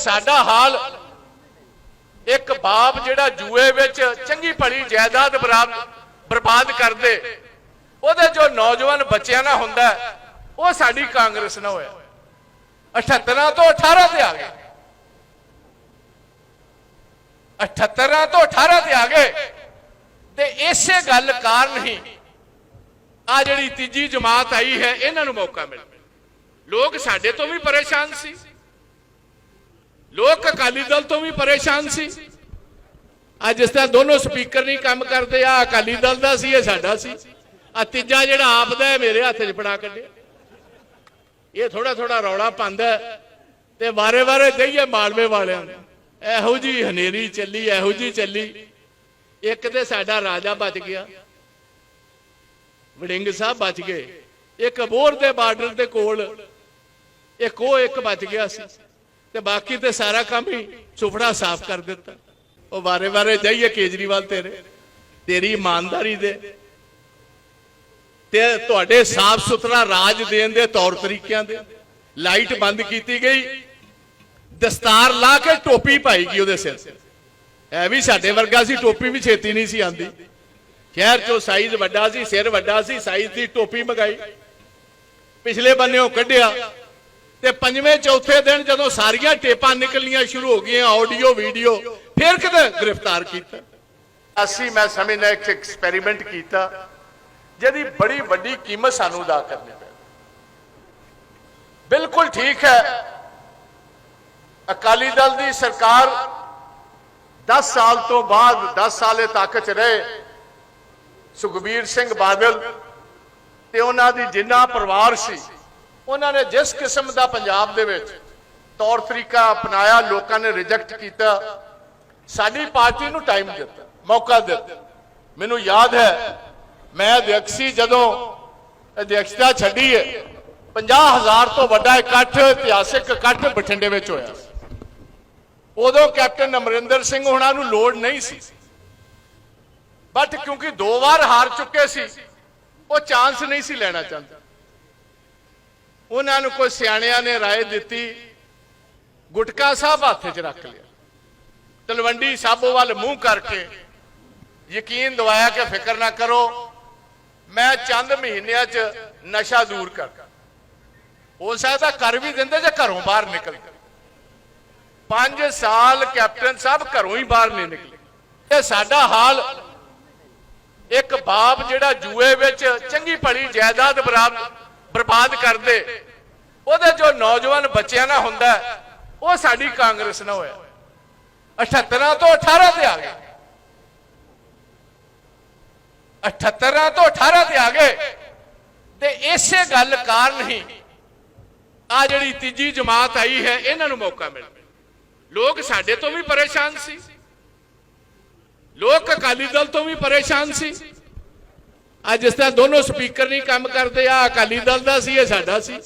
ਸਾਡਾ ਹਾਲ ਇੱਕ ਬਾਪ ਜਿਹੜਾ ਜੂਏ ਵਿੱਚ ਚੰਗੀ ਭਲੀ ਜਾਇਦਾਦ ਬਰਾਬ- ਬਰਬਾਦ ਕਰਦੇ, ਉਹਦੇ ਜੋ ਨੌਜਵਾਨ ਬੱਚਿਆਂ ਨਾਲ ਹੁੰਦਾ ਉਹ ਸਾਡੀ ਕਾਂਗਰਸ ਨਾਲ ਹੋਇਆ। 78 ਤੋਂ 18 ਤੇ ਆ ਗਏ। 78 ਤੋਂ 18 ਤੇ ਆ ਗਏ। ਤੇ ਇਸੇ ਗੱਲ ਕਾਰਨ ਹੀ ਆ ਜਿਹੜੀ ਤੀਜੀ ਜਮਾਤ ਆਈ ਹੈ, ਇਹਨਾਂ ਨੂੰ ਮੌਕਾ ਮਿਲ ਲੋਕ ਸਾਡੇ ਤੋਂ ਵੀ ਪਰੇਸ਼ਾਨ ਸੀ। ਲੋਕ ਅਕਾਲੀ ਦਲ ਤੋਂ ਵੀ ਪਰੇਸ਼ਾਨ ਸੀ। ਅੱਜ ਜਿਸ ਤਰ੍ਹਾਂ ਦੋਨੋਂ ਸਪੀਕਰ ਨਹੀਂ ਕੰਮ ਕਰਦੇ ਆ ਅਕਾਲੀ ਦਲ ਦਾ ਸੀ, ਇਹ ਸਾਡਾ ਸੀ। ਆ ਤੀਜਾ ਜਿਹੜਾ ਆਪ ਦਾ ਮੇਰੇ ਹੱਥ 'ਚ ਫੜਾ ਕੱਢਿਆ। ਇਹ ਥੋੜਾ ਥੋੜਾ ਰੌਲਾ ਪਾਉਂਦਾ ਤੇ ਵਾਰੇ ਵਾਰੇ ਦਈਏ ਮਾਲਵੇ ਵਾਲਿਆਂ ਨੂੰ। ਇਹੋ ਜੀ ਹਨੇਰੀ ਚੱਲੀ, ਇਹੋ ਜੀ ਚੱਲੀ। ਇੱਕ ਤੇ ਸਾਡਾ ਰਾਜਾ ਬਚ ਗਿਆ। ਵੜਿੰਗ ਸਾਹਿਬ ਬਚ ਗਏ। ਇੱਕ ਬੋਰ ਦੇ ਬਾਰਡਰ ਦੇ ਕੋਲ ਇੱਕ ਉਹ ਇੱਕ ਬਚ ਗਿਆ ਸੀ। ਤੇ ਬਾਕੀ ਤੇ ਸਾਰਾ ਕੰਮ ਹੀ ਸੁਫੜਾ ਸਾਫ਼ ਕਰ ਦਿੱਤਾ। ਉਹ ਵਾਰੇ ਵਾਰੇ ਜਾਈਏ ਕੇਜਰੀਵਾਲ ਤੇਰੇ। ਤੇਰੀ ਇਮਾਨਦਾਰੀ ਦੇ। ਤੇ ਤੁਹਾਡੇ ਸਾਫ਼ ਸੁਥਰਾ ਰਾਜ ਦੇਣ ਦੇ ਤੌਰ ਤਰੀਕਿਆਂ ਦੇ। ਲਾਈਟ ਬੰਦ ਕੀਤੀ ਗਈ। ਦਸਤਾਰ ਲਾ ਕੇ ਟੋਪੀ ਪਾਈ ਗਈ ਉਹਦੇ ਸਿਰ। ਤੇ ਐ ਵੀ ਸਾਡੇ ਵਰਗਾ ਸੀ, ਟੋਪੀ ਵੀ ਛੇਤੀ ਨਹੀਂ ਸੀ ਆਂਦੀ ਸ਼ਹਿਰ ਚੋਂ ਸਾਈਜ਼ ਵੱਡਾ ਸੀ, ਸਿਰ ਵੱਡਾ ਸੀ ਸਾਈਜ਼ ਦੀ ਟੋਪੀ ਮਗਾਈ। ਪਿਛਲੇ ਬੰਨਿਓ ਕੱਢਿਆ। ਤੇ ਪੰਜਵੇਂ, ਚੌਥੇ ਦਿਨ ਜਦੋਂ ਸਾਰੀਆਂ ਟੇਪਾਂ ਨਿਕਲਣੀਆਂ ਸ਼ੁਰੂ ਹੋ ਗਈਆਂ, ਆਡੀਓ, ਵੀਡੀਓ, ਫਿਰ ਕਿਤੇ ਗ੍ਰਿਫਤਾਰ ਕੀਤਾ। ਅਸੀਂ, ਮੈਂ ਸਮਝਦਾ ਇੱਕ ਐਕਸਪੈਰੀਮੈਂਟ ਕੀਤਾ, ਜਿਹਦੀ ਬੜੀ ਵੱਡੀ ਕੀਮਤ ਸਾਨੂੰ ਅਦਾ ਕਰਨੀ ਪਈ ਬਿਲਕੁਲ ਠੀਕ ਹੈ। ਅਕਾਲੀ ਦਲ ਦੀ ਸਰਕਾਰ 10 ਸਾਲ ਤੋਂ ਬਾਅਦ 10 ਸਾਲੇ ਤਾਕਤ 'ਚ ਰਹੇ ਸੁਖਬੀਰ ਸਿੰਘ ਬਾਦਲ ਤੇ ਉਹਨਾਂ ਦੀ ਜਿੰਨਾ ਪਰਿਵਾਰ ਸੀ ਉਹਨਾਂ ਨੇ ਜਿਸ ਕਿਸਮ ਦਾ ਪੰਜਾਬ ਦੇ ਵਿੱਚ ਤੌਰ ਤਰੀਕਾ ਅਪਣਾਇਆ, ਲੋਕਾਂ ਨੇ ਰਿਜੈਕਟ ਕੀਤਾ, ਸਾਡੀ ਪਾਰਟੀ ਨੂੰ ਟਾਈਮ ਦਿੱਤਾ, ਮੌਕਾ ਦਿੱਤਾ। ਮੈਨੂੰ ਯਾਦ ਹੈ, ਮੈਂ ਅਧਿਅਕਸ਼ ਜਦੋਂ ਅਧਿਅਕਸ਼ਤਾ ਛੱਡੀ ਹੈ 50000 ਤੋਂ ਵੱਡਾ ਇਕੱਠ, ਇਤਿਹਾਸਿਕ ਇਕੱਠ ਬਠਿੰਡੇ ਵਿੱਚ ਹੋਇਆ ਉਦੋਂ ਕੈਪਟਨ ਅਮਰਿੰਦਰ ਸਿੰਘ ਉਹਨਾਂ ਨੂੰ ਲੋੜ ਨਹੀਂ ਸੀ। ਬਟ ਕਿਉਂਕਿ ਦੋ ਵਾਰ ਹਾਰ ਚੁੱਕੇ ਸੀ, ਉਹ ਚਾਂਸ ਨਹੀਂ ਸੀ ਲੈਣਾ ਚਾਹੁੰਦੇ। ਉਹਨਾਂ ਨੂੰ ਕੋਈ ਸਿਆਣਿਆਂ ਨੇ رائے ਦਿੱਤੀ ਗੁਟਕਾ ਸਾਹਿਬ ਹੱਥ 'ਚ ਰੱਖ ਲਿਆ ਤਲਵੰਡੀ ਸਾਬੋ ਵੱਲ ਮੂੰਹ ਕਰਕੇ ਯਕੀਨ ਦਵਾਇਆ ਕਿ ਫਿਕਰ ਨਾ ਕਰੋ ਮੈਂ ਚੰਦ ਮਹੀਨਿਆਂ 'ਚ ਨਸ਼ਾ ਦੂਰ ਕਰ ਹੋ ਸਕਦਾ ਕਰ ਵੀ ਦਿੰਦੇ ਜੇ ਘਰੋਂ ਬਾਹਰ ਨਿਕਲਦੇ 5 ਸਾਲ ਕੈਪਟਨ ਸਾਹਿਬ ਘਰੋਂ ਹੀ ਬਾਹਰ ਨਹੀਂ ਨਿਕਲੇ ਇਹ ਸਾਡਾ ਹਾਲ ਇੱਕ ਬਾਪ ਜਿਹੜਾ ਜੂਏ ਵਿੱਚ ਚੰਗੀ ਭਲੀ ਜਾਇਦਾਦ ਬਰਾਬ- ਬਰਬਾਦ ਕਰਦੇ। ਉਹਦੇ ਜੋ ਨੌਜਵਾਨ ਬੱਚਿਆਂ ਨਾਲ ਹੁੰਦਾ ਉਹ ਸਾਡੀ ਕਾਂਗਰਸ ਨਾਲ ਹੋਇਆ। 78 ਤੋਂ 18 ਤੇ ਆ ਗਏ। 78 ਤੋਂ 18 ਤੇ ਆ ਗਏ। ਤੇ ਇਸੇ ਗੱਲ ਕਾਰਨ ਹੀ ਆ ਜਿਹੜੀ ਤੀਜੀ ਜਮਾਤ ਆਈ ਹੈ, ਇਹਨਾਂ ਨੂੰ ਮੌਕਾ ਮਿਲ ਲੋਕ ਸਾਡੇ ਤੋਂ ਵੀ ਪਰੇਸ਼ਾਨ ਸੀ। ਲੋਕ ਅਕਾਲੀ ਦਲ ਤੋਂ ਵੀ ਪਰੇਸ਼ਾਨ ਸੀ। ਅੱਜ ਜਿਸ ਤਰ੍ਹਾਂ ਦੋਨੋਂ ਸਪੀਕਰ ਨਹੀਂ ਕੰਮ ਕਰਦੇ ਆ ਅਕਾਲੀ ਦਲ ਦਾ ਸੀ, ਇਹ ਸਾਡਾ ਸੀ।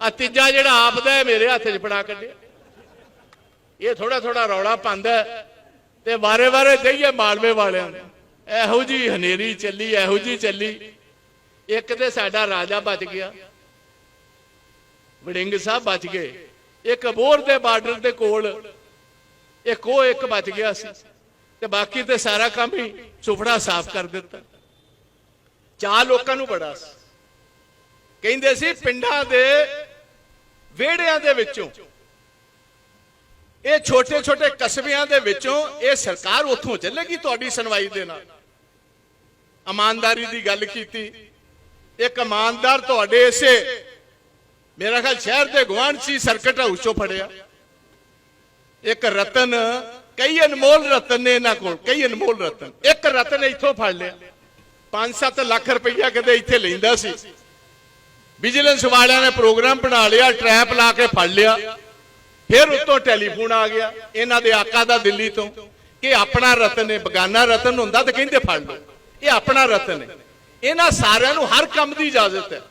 ਆ ਤੀਜਾ ਜਿਹੜਾ ਆਪ ਦਾ ਮੇਰੇ ਹੱਥ 'ਚ ਫੜਾ ਕੱਢਿਆ। ਇਹ ਥੋੜਾ ਥੋੜਾ ਰੌਲਾ ਪਾਉਂਦਾ ਤੇ ਵਾਰੇ ਵਾਰੇ ਦਈਏ ਮਾਲਵੇ ਵਾਲਿਆਂ ਨੂੰ। ਇਹੋ ਜੀ ਹਨੇਰੀ ਚੱਲੀ, ਇਹੋ ਜੀ ਚੱਲੀ। ਇੱਕ ਤੇ ਸਾਡਾ ਰਾਜਾ ਬਚ ਗਿਆ। ਵੜਿੰਗ ਸਾਹਿਬ ਬਚ ਗਏ। ਇੱਕ ਬੋਰ ਦੇ ਬਾਰਡਰ ਦੇ ਕੋਲ ਇੱਕ ਉਹ ਇੱਕ ਬਚ ਗਿਆ ਸੀ। ਤੇ ਬਾਕੀ ਤੇ ਸਾਰਾ ਕੰਮ ਹੀ ਸੁਫੜਾ ਸਾਫ਼ ਕਰ ਦਿੱਤਾ। ਚਾਹ ਲੋਕਾਂ ਨੂੰ ਬੜਾ ਸੀ। ਕਹਿੰਦੇ ਸੀ ਪਿੰਡਾਂ ਦੇ ਵਿਹੜਿਆਂ ਦੇ ਵਿੱਚੋਂ, ਇਹ ਛੋਟੇ ਛੋਟੇ ਕਸਬਿਆਂ ਦੇ ਵਿੱਚੋਂ ਇਹ ਸਰਕਾਰ ਉੱਥੋਂ ਚੱਲੇਗੀ ਤੁਹਾਡੀ ਸੁਣਵਾਈ ਦੇ ਨਾਲ। ਇਮਾਨਦਾਰੀ ਦੀ ਗੱਲ ਕੀਤੀ। ਇੱਕ ਇਮਾਨਦਾਰ ਤੁਹਾਡੇ ਇਸੇ, ਮੇਰਾ ਖਿਆਲ ਸ਼ਹਿਰ ਦੇ ਗੁਆਂਢ ਸੀ ਸਰਕਟ ਹਾਊਸ ਚੋਂ ਫੜਿਆ। ਇੱਕ ਰਤਨ, ਕਈ ਅਨਮੋਲ ਰਤਨ ਨੇ ਇਹਨਾਂ ਕੋਲ, ਕਈ ਅਨਮੋਲ ਰਤਨ। ਇੱਕ ਰਤਨ ਇੱਥੋਂ ਫੜ ਲਿਆ। 5-7 ਲੱਖ ਰੁਪਈਆ ਕਦੇ ਇੱਥੇ ਲੈਂਦਾ ਸੀ। ਵਿਜੀਲੈਂਸ ਵਾਲਿਆਂ ਨੇ ਪ੍ਰੋਗਰਾਮ ਬਣਾ ਲਿਆ, ਟ੍ਰੈਪ ਲਾ ਕੇ ਫੜ ਲਿਆ। ਫਿਰ ਉੱਤੋਂ ਟੈਲੀਫੋਨ ਆ ਗਿਆ, ਇਹਨਾਂ ਦੇ ਆਕਾ ਦਾ ਦਿੱਲੀ ਤੋਂ, ਕਿ ਆਪਣਾ ਰਤਨ ਹੈ, ਬਗਾਨਾ ਰਤਨ ਹੁੰਦਾ ਤਾਂ ਕਹਿੰਦੇ ਫੜ ਲਓ। ਇਹ ਆਪਣਾ ਰਤਨ ਹੈ। ਇਹਨਾਂ ਸਾਰਿਆਂ ਨੂੰ ਹਰ ਕੰਮ ਦੀ ਇਜਾਜ਼ਤ ਹੈ।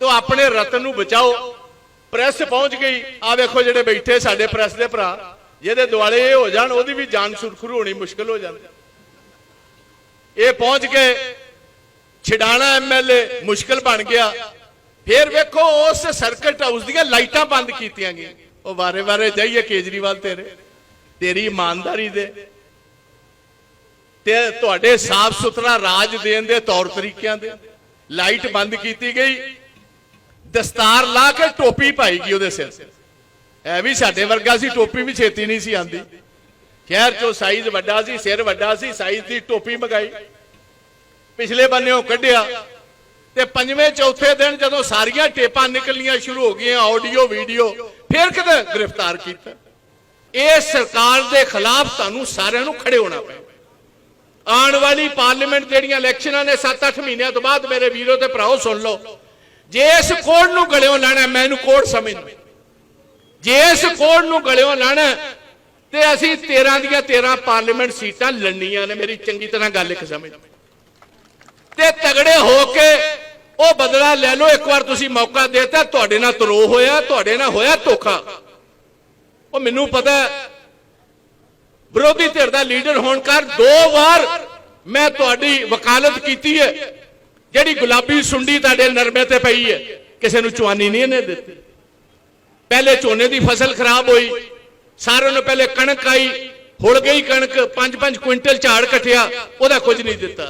ਤੋ ਆਪਣੇ ਰਤਨ ਨੂੰ ਬਚਾਓ। ਪ੍ਰੈਸ ਪਹੁੰਚ ਗਈ। ਆ ਵੇਖੋ ਜਿਹੜੇ ਬੈਠੇ ਸਾਡੇ ਪ੍ਰੈਸ ਦੇ ਭਰਾ, ਜਿਹਦੇ ਦੁਆਲੇ ਇਹ ਹੋ ਜਾਣ, ਉਹਦੀ ਵੀ ਜਾਨ ਸੁਰਖਰੂ ਹੋਣੀ ਮੁਸ਼ਕਲ ਹੋ ਜਾਂਦੀ। ਇਹ ਪਹੁੰਚ ਕੇ ਛਿਡਾਣਾ ਐਮਐਲਏ ਮੁਸ਼ਕਲ ਬਣ ਗਿਆ। ਫਿਰ ਵੇਖੋ, ਉਸ ਸਰਕਟ ਹਾਊਸ ਦੀਆਂ ਲਾਈਟਾਂ ਬੰਦ ਕੀਤੀਆਂ ਗਈਆਂ। ਉਹ ਵਾਰੇ ਵਾਰੇ ਜਾਈਏ ਕੇਜਰੀਵਾਲ ਤੇਰੇ। ਤੇਰੀ ਇਮਾਨਦਾਰੀ ਦੇ। ਤੇ ਤੁਹਾਡੇ ਸਾਫ਼ ਸੁਥਰਾ ਰਾਜ ਦੇਣ ਦੇ ਤੌਰ ਤਰੀਕਿਆਂ ਦੇ। ਲਾਈਟ ਬੰਦ ਕੀਤੀ ਗਈ। ਦਸਤਾਰ ਲਾ ਕੇ ਟੋਪੀ ਪਾਈ ਗਈ ਉਹਦੇ ਸਿਰ। ਐ ਵੀ ਸਾਡੇ ਵਰਗਾ ਸੀ, ਟੋਪੀ ਵੀ ਛੇਤੀ ਨਹੀਂ ਸੀ ਆਂਦੀ ਖੈਰ ਚੋਂ ਸਾਈਜ਼ ਵੱਡਾ ਸੀ, ਸਿਰ ਵੱਡਾ ਸੀ ਸਾਈਜ਼ ਦੀ ਟੋਪੀ ਮਗਾਈ। ਪਿਛਲੇ ਬੰਨੇੋਂ ਕੱਢਿਆ ਤੇ ਪੰਜਵੇਂ, ਚੌਥੇ ਦਿਨ ਜਦੋਂ ਸਾਰੀਆਂ ਟੇਪਾਂ ਨਿਕਲਣੀਆਂ ਸ਼ੁਰੂ ਹੋ ਗਈਆਂ ਆਡੀਓ ਵੀਡੀਓ ਫਿਰ ਕਿਤੇ ਗ੍ਰਿਫਤਾਰ ਕੀਤਾ। ਇਹ ਸਰਕਾਰ ਦੇ ਖਿਲਾਫ ਤੁਹਾਨੂੰ ਸਾਰਿਆਂ ਨੂੰ ਖੜੇ ਹੋਣਾ ਪਏ ਆਉਣ ਵਾਲੀ ਪਾਰਲੀਮੈਂਟ ਜਿਹੜੀਆਂ ਇਲੈਕਸ਼ਨਾਂ ਨੇ 7-8 ਮਹੀਨਿਆਂ ਤੋਂ ਬਾਅਦ ਮੇਰੇ ਵੀਰੋ ਤੇ ਭਰਾਓ ਸੁਣ ਲਓ। ਜੇ ਇਸ ਕੋਡ ਨੂੰ ਗਲਿਓ ਲੈਣਾ, ਮੈਂ ਇਹਨੂੰ ਕੋਡ ਸਮਝਦਾ। ਜੇ ਇਸ ਕੋਡ ਨੂੰ ਗਲਿਓ ਲੈਣਾ ਤੇ ਅਸੀਂ 13 ਦੀਆਂ 13 ਪਾਰਲੀਮੈਂਟ ਸੀਟਾਂ ਲੜਨੀਆਂ ਨੇ, ਮੇਰੀ ਚੰਗੀ ਤਰ੍ਹਾਂ ਗੱਲ ਇੱਕ ਸਮਝ ਤੇ ਤਗੜੇ ਹੋ ਕੇ ਉਹ ਬਦਲਾ ਲੈ ਲਓ। ਇੱਕ ਵਾਰ ਤੁਸੀਂ ਮੌਕਾ ਦੇਤਾ, ਤੁਹਾਡੇ ਨਾਲ ਤਰੋ ਹੋਇਆ, ਤੁਹਾਡੇ ਨਾਲ ਹੋਇਆ ਧੋਖਾ। ਉਹ ਮੈਨੂੰ ਪਤਾ ਵਿਰੋਧੀ ਧਿਰ ਦਾ ਲੀਡਰ ਹੋਣ ਕਰ ਦੋ ਵਾਰ ਮੈਂ ਤੁਹਾਡੀ ਵਕਾਲਤ ਕੀਤੀ ਹੈ। ਜਿਹੜੀ ਗੁਲਾਬੀ ਸੁੰਡੀ ਤੁਹਾਡੇ ਨਰਮੇ ਤੇ ਪਈ ਹੈ, ਕਿਸੇ ਨੂੰ ਚੁਆਨੀ ਨਹੀਂ ਇਹਨੇ ਦਿੱਤੀ। ਪਹਿਲੇ ਝੋਨੇ ਦੀ ਫਸਲ ਖਰਾਬ ਹੋਈ, ਸਾਰਿਆਂ ਨੂੰ ਪਹਿਲੇ ਕਣਕ ਆਈ ਹੁੜ ਗਈ ਕਣਕ 5-5 ਕੁਇੰਟਲ ਝਾੜ ਕਟਿਆ, ਉਹਦਾ ਕੁਝ ਨਹੀਂ ਦਿੱਤਾ।